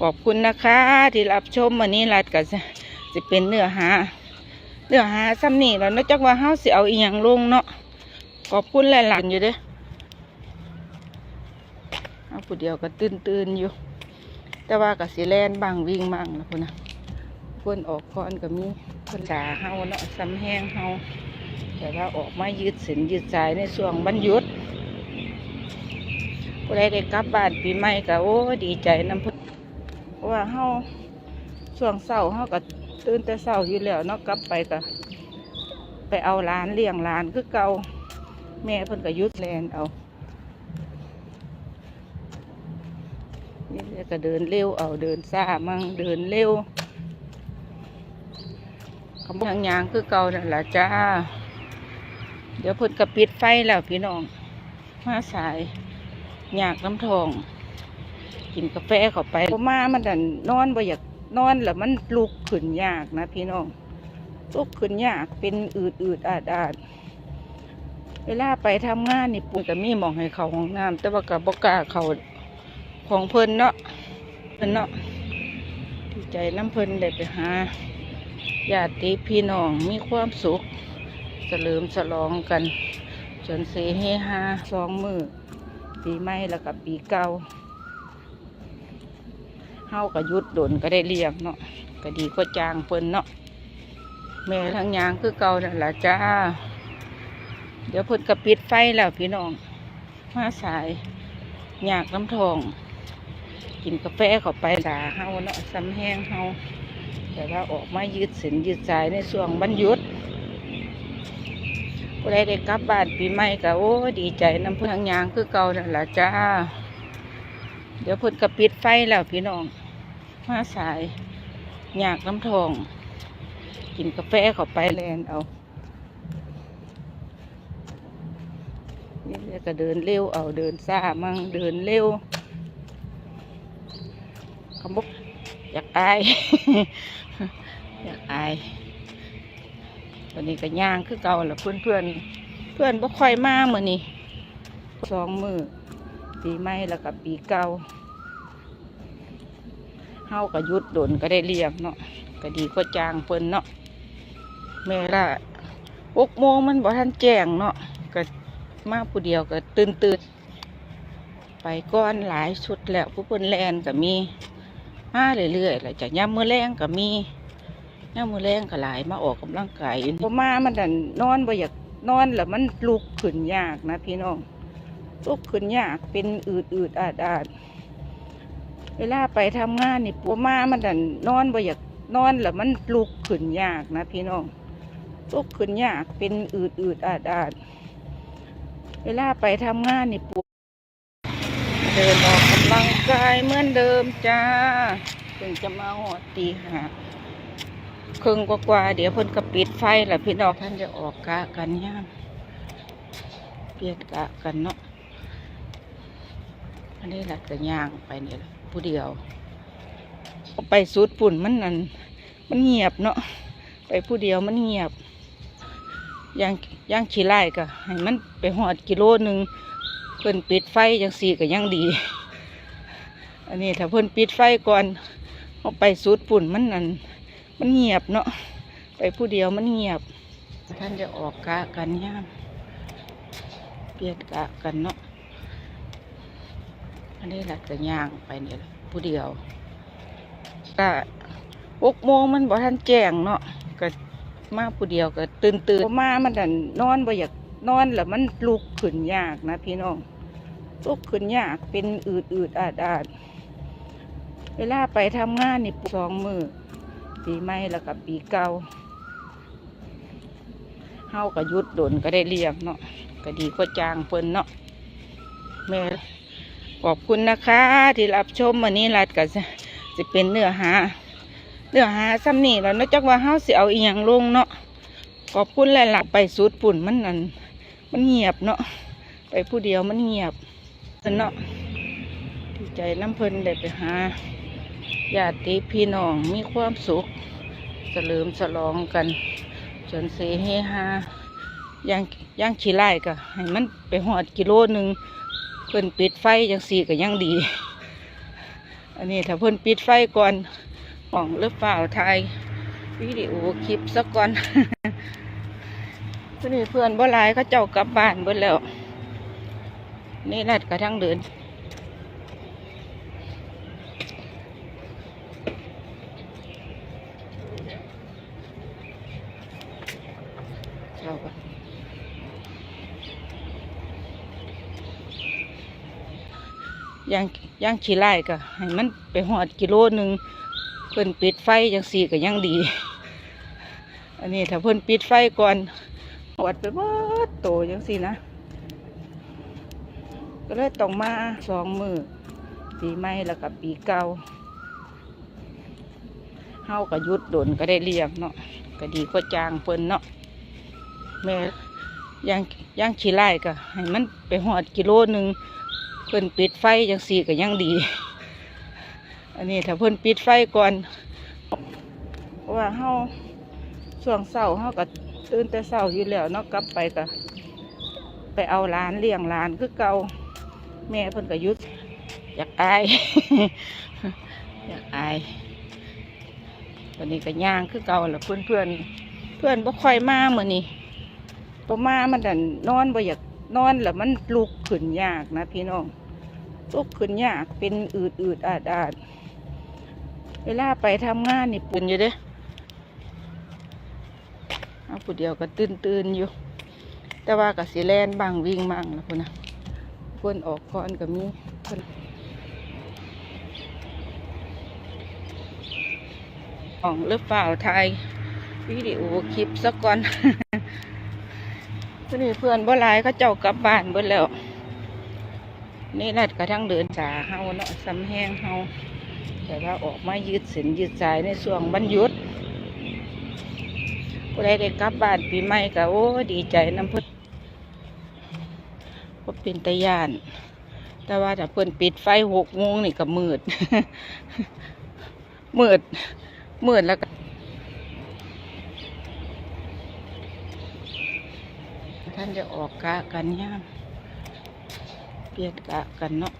ขอบคุณนะคะ ที่รับชมวันนี้รัดก็จะจะเป็นเนื้อหาเนื้อหาซ้ำนี่แล้วนอกจากว่าเฮาสิเอาอีหยังลงเนาะขอบคุณหลายๆอยู่เด้อเอาผู้เดียวก็ตื่นตื่นๆอยู่ แต่ว่าก็สิแลนบางวิ่งบางนะพุ่นนะพิ่นออกก่อนก็มีพิ่นด่าเฮาเนาะซ้ำแห้งเฮาแต่ว่าออกมายืดเส้นยืดสายในช่วงบรรยุดผู้ใดได้กลับบ้านปีใหม่ก็โอ้ดีใจนํเพิ่น ราะว่าเฮาช่วงเช้าเฮาก็ตื่นแต่เช้าอยู่แล้วเนาะกลับไปก็ไปเอาหลานเลี้ยงหลานคือเก่าแม่เพิ่นก็ยุดแลนเอานี่เรียกก็เดินเร็วเอาเดินซ่ามั่งเดินเร็วคำทางยางคือเก่านั่นแหละจ้า เดี๋ยวเพิ่นก็ปิดไฟแล้วพี่น้องมาสายอยากน้ำทอง กินกาแฟเข้าไปพอมามันดันนอนบ่อยากนอนแล้วมันลุกขึ้นยากนะพี่น้องลุกขึ้นยากเป็นอืดอืดอาดอาดเวลาไปทำงานนี่ปุ่นก็มีมองให้เขาห้องน้ำแต่ว่ากับบกล้าเขาของเพิ่นเนาะเพิ่นเนาะดีใจน้ำเพิ่นได้ไปหาญาติพี่น้องมีความสุขเฉลิมฉลองกันจนเสเฮฮาสองมือปีใหม่แล้วก็ปีเก่า ฮาก็หยุดโดนก็ได้เลี้ยงเนาะก็ดีกว่าจางเพิ่นเนาะแม่ทั้งยางคือเก่านั่นแหละจ้า เดี๋ยวพิ่นก็ปิดไฟแล้วพี่น้องมาสายอยากน้ำทอง กินกาแฟเข้าไปด่าเฮาเนาะซ้ำแห้งเฮาแต่ว่าออกมายืดเส้นยืดสายในช่วงบรรยุดผู้ใดได้กลับบ้านปีใหม่ก็โอ้ดีใจน้ำพึ่งทางยางคือเก่านั่นแหละจ้า เดี๋ยวพิ่นก็ปิดไฟแล้วพี่น้อง มาสายอยากน้ำทอง กินกาแฟเข้าไปแลนเอานี่เรียกก็เดินเร็วเอาเดินซ่ามั่งเดินเร็วคำบอกอยากอาย อยากอายวันนี้ก็ย่างคือเก่าละเพื่อนเพื่อนเพื่อนบ่ค่อยมาเมื่อนี้สองมือปีใหม่แล้วก็ปีเก่า เฮาก็ยุดโดนก็ได้เลี้ยงเนาะก็ดีกว่าจางเพิ่นเนาะแม่ละหกโมงมันบ่ทันแจ้งเนาะก็มาผู้เดียวก็ตื่นตื่นไปก้อนหลายชุดแล้วผู้เพิ่นแลนก็มีมาเรื่อยๆแหละจากย่ำมือแรงก็มีย่ำมือแรงก็หลายมาออกกำลังกายอยู่พอมามันดันนอนบ่อยากนอนแล้วมันลุกขึ้นยากนะพี่น้องลุกขึ้นยากเป็นอืดอืดอาดอาด เวลาไปทำงานนี่ปัวมามันดันนอนบ่อยากนอนแล้วมันลุกขึ้นยากนะพี่น้องลุกขึ้นยากเป็นอืดอืดอาดอาดเวลาไปทำงานนี่ปวเดินออกกำลังกายเหมือนเดิมจ้าถึงจะมาหอดตีหาครึ่งกว่าๆเดี๋ยวเพิ่นก็ปิดไฟแหละพี่น้องท่านจะออกกะกันย่ามเปลี่ยนกะกันเนาะอันนี้หละจะย่างไปนี่แหละ ผู้เดียวออกไปสุดปุ่นมันนั่นมันเงียบเนาะไปผู้เดียวมันเงียบย่างย่างขี้ไล่ก็ให้มันไปหอดกิโลหนึ่งเพิ่นปิดไฟจังสี่ก็ยังดี อันนี้ถ้าเพิ่นปิดไฟก่อนเอาไปสูดฝุ่นมันนั่นมันเงียบเนาะไปผู้เดียวมันเงียบ ท่านจะออกกะกันย่ามเปลี่ยนกะกันเนาะ อันนี้แหละจะย่างไปนี่แหละผู้เดียวก็หกโมงมันบ่ทันแจ้งเนาะก็มาผู้เดียวก็ตื่นตื่นมามันดันนอนบ่อยากนอนแล้วมันลุกขึ้นยากนะพี่น้องลุกขึ้นยากเป็นอืดอืดอาดอาดเวลาไปทำงานนี่สองมือปีใหม่แล้วก็ปีเก่าเฮาก็ยุดโดนก็ได้เลี้ยงเนาะก็ดีกว่าจางเพิ่นเนาะแม่ ขอบคุณนะคะ ที่รับชมวันนี้รัดก็จะจะเป็นเนื้อหาเนื้อหาซ้ำนี่แล้วนอกจากว่าเฮาสิเอาอีหยังลงเนาะขอบคุณหลายๆไปสุดปุ่นมันนั่นมันเงียบเนาะไปผู้เดียวมันเงียบเนาะดีใจน้ำเพิ่นได้ไปหาญาติพี่น้องมีความสุขเฉลิมฉลองกันจนเสียเฮฮาย่างย่างขี้ไล่ก็ให้มันไปหอดกิโลหนึ่ง พิ่นปิดไฟจังสีก็ยังดี อันนี้ถ้าเพิ่นปิดไฟก่อนของหรือเปล่าถ่ายวิดีโอคลิปสักก่อนเพื่อนเพื่อนบ่หลายเขาเจ้ากลับบ้านเบิดแล้ว นี่ลัดกระทั่งเดินเจ้าก่อน ย่างย่างขี้ไล่ก็ให้มันไปหอดกิโลหนึ่งเพิ่นปิดไฟจังสี่ก็ยังดี อันนี้ถ้าเพิ่นปิดไฟก่อนหอดไปบิดโตจังสี่นะ ก็เลยต้องมาสองมือปีใหม่แล้วก็ปีเก่าเฮาก็หยุดโดนก็ได้เรียกเนาะก็ดีก็จางเพิ่นเนาะแม่ย่างย่างขี้ไล่ก็ให้มันไปหอดกิโลหนึ่ง พิ่นปิดไฟจังสีก็ยังดี อันนี้ถ้าเพิ่นปิดไฟก่อนว่าเฮาช่วงเช้าเฮาก็ตื่นแต่เช้าอยู่แล้วเนาะกลับไปก็ไปเอาหลานเลี้ยงหลานคือเก่าแม่เพิ่นก็ยุดอยากอาย อยากอายตอนนี้ก็ย่างคือเก่าแหละเพื่อนเพื่อนเพื่อนบ่ค่อยมาเมื่อนี้พอมามันดันนอนบ่อยากนอนแล้วมันลุกขึ้นยากนะพี่น้อง ลุกขึ้นยากเป็นอืดอืดอาดอาดเวลาไปทำงานนี่ปุ่นอยู่เด้เอาผู้เดียวก็ตื่นตื่นๆอยู่ แต่ว่ากับสีแลนบางวิ่งบางแล้วพุ่นะเพื่อนออกก่อนก็มีเพิ่นของหรือเปล่าถ่ายวิดีโอคลิปสักก่อนเพื่อนเพื่อนบ่หลายเขาเจ้ากลับบ้านเบิดแล้ว นี่ลัดกระทั่งเดินสาเฮาเนาะซ้ำแห้งเฮาแต่ว่าออกมายืดเส้นยืดสายในช่วงบรรยุดผู้ใดได้กลับบ้านปีใหม่ก็โอ้ดีใจน้ำพิ่นก็เป็นตะยาน แต่ว่าถ้าเพิ่นปิดไฟหกโมงนี่ก็มืด มืด มืดแล้วก็ท่านจะออกกะกันย่าม เปลี่ยนกะกันเนาะ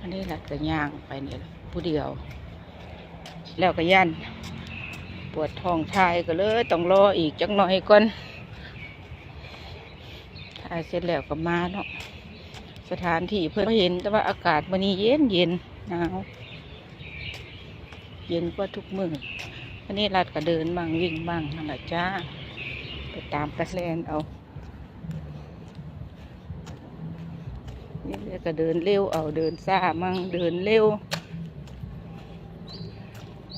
อันนี้แหละก็ย่างไปเนี่แหละผู้เดียว แล้วก็ยันปวดท้องทายก็เลยต้องรออีกจักหน่อยก่อนทายเสร็จแล้วก็มาเนาะสถานที่เพื่อนเห็นแต่ว่าอากาศวันนี้เย็นเย็นหนาวเย็นกว่าทุกมืออันนี้รัดก็เดินบ้างวิ่งบ้างนั่นแหละจ้า ไปตามกระแสนเอา นี่เรียกก็เดินเร็วเอาเดินซ่ามั่งเดินเร็ว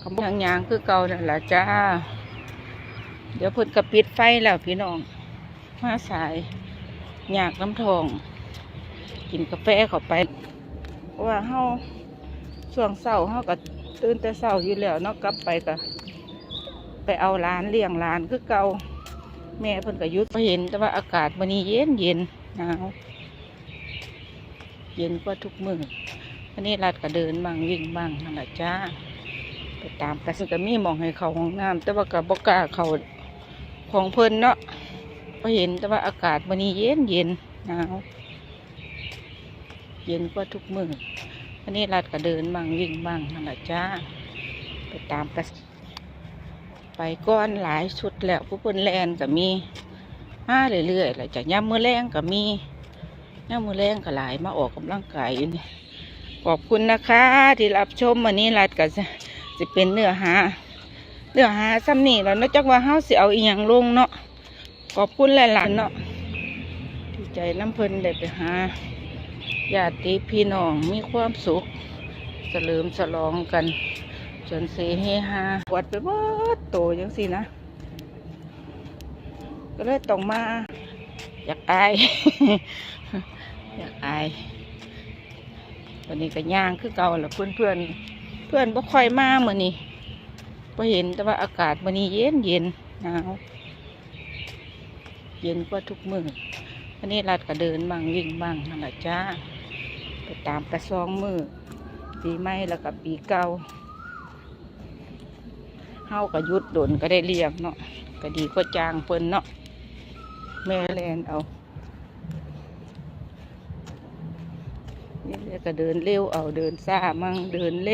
คำทางยางคือเก่านั่นแหละจ้า เดี๋ยวพิ่นกระปิดไฟแล้วพี่น้องมาสายอยากน้ำทอง กินกาแฟเข้าไปเพราะว่าเฮาช่วงเช้าเฮาก็ตื่นแต่เช้าอยู่แล้วเนาะกลับไปก็ไปเอาหลานเลี้ยงหลานคือเก่าแม่เพิ่นก็หยุดเห็นแต่ว่าอากาศวันนี้เย็นเย็นหนาว เย็นกว่าทุกมืออันนี้รัดก็เดินบ้างวิ่งบ้างนั่นแหละจ้า ไปตามกระซึ่งก็มีมองให้เขาห้องน้ำแต่ว่ากับบกล้าเขาของเพลินเนาะพอเห็นแต่ว่าอากาศวันนี้เย็นเย็นหนาวเย็นกว่าทุกมืออันนี้รัดก็เดินบ้างวิ่งบ้างนั่นแหละจ้า ไปตามกระไปก้อนหลายชุดแล้วผู้เพิ่นแลนก็มีมาเรื่อยๆแล้วจากย่ามมือแรงก็มี ย่ามือแรงก็หลายมาออกกำลังกายนี่ขอบคุณนะคะ ที่รับชมวันนี้รัดก็จะจะเป็นเนื้อหาเนื้อหาซ้ำนี่แล้วนอกจากว่าเฮาสิเอาอีหยังลงเนาะขอบคุณหลายๆเนาะดีใจน้ำเพลินได้ไปหาญาติพี่น้องมีความสุขเฉลิมฉลองกัน จนเสเฮฮาวัดไปเบิดโตจังสินะก็เลยต้องมาอยากอาย อยากอายวันนี้ก็ย่างคือเก่าแหละเพื่อนเพื่อนเพื่อนบ่ค่อยมาเมื่อนี้พอเห็นแต่ว่าอากาศวันนี้เย็นเย็นหนาวเย็นกว่าทุกมืออันนี้รัดก็เดินบ้างวิ่งบ้างนั่นแหละจ้าไปตามกระซองมือปีใหม่แล้วก็ปีเก่าเฮาก็หยุดโดนก็ได้เรียกเนาะก็ดีก็จางเพิ่นเนาะแม่แลนเอา นี่เรียกก็เดินเร็วเอาเดินซ่ามั่งเดินเร็ว